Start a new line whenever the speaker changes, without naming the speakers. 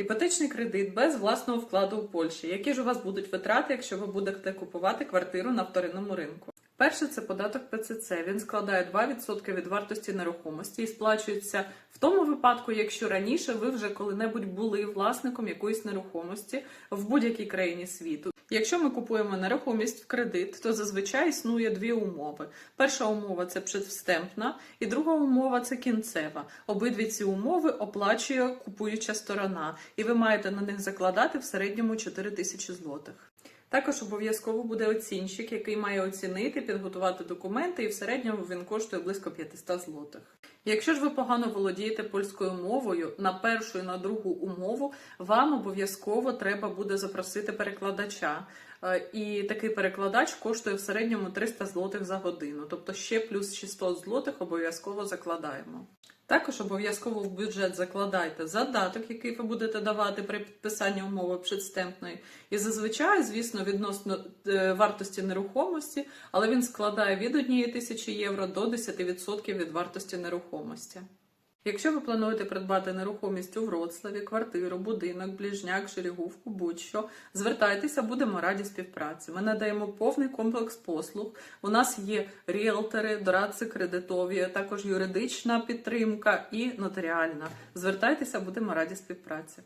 Іпотечний кредит без власного вкладу у Польщі. Які ж у вас будуть витрати, якщо ви будете купувати квартиру на вторинному ринку? Перше це податок ПЦЦ. Він складає 2% від вартості нерухомості і сплачується в тому випадку, якщо раніше ви вже коли-небудь були власником якоїсь нерухомості в будь-якій країні світу. Якщо ми купуємо нерухомість в кредит, то зазвичай існує дві умови. Перша умова це предвстемпна, і друга умова це кінцева. Обидві ці умови оплачує купуюча сторона, і ви маєте на них закладати в середньому 4 тисячі злотих. Також обов'язково буде оцінщик, який має оцінити, підготувати документи, і в середньому він коштує близько 500 злотих. Якщо ж ви погано володієте польською мовою, на першу і на другу умову вам обов'язково треба буде запросити перекладача. Е, І такий перекладач коштує в середньому 300 злотих за годину, тобто ще плюс 600 злотих обов'язково закладаємо. Також обов'язково в бюджет закладайте задаток, який ви будете давати при підписанні умови предстемпної. І зазвичай, звісно, відносно е, вартості нерухомості, але він складає від 1 тисячі євро до 10% від вартості нерухомості. Якщо ви плануєте придбати нерухомість у Вроцлаві, квартиру, будинок, ближняк, шерігувку, будь-що, звертайтеся, будемо раді співпраці. Ми надаємо повний комплекс послуг. У нас є ріелтори, дорадці кредитові, також юридична підтримка і нотаріальна. Звертайтеся, будемо раді співпраці.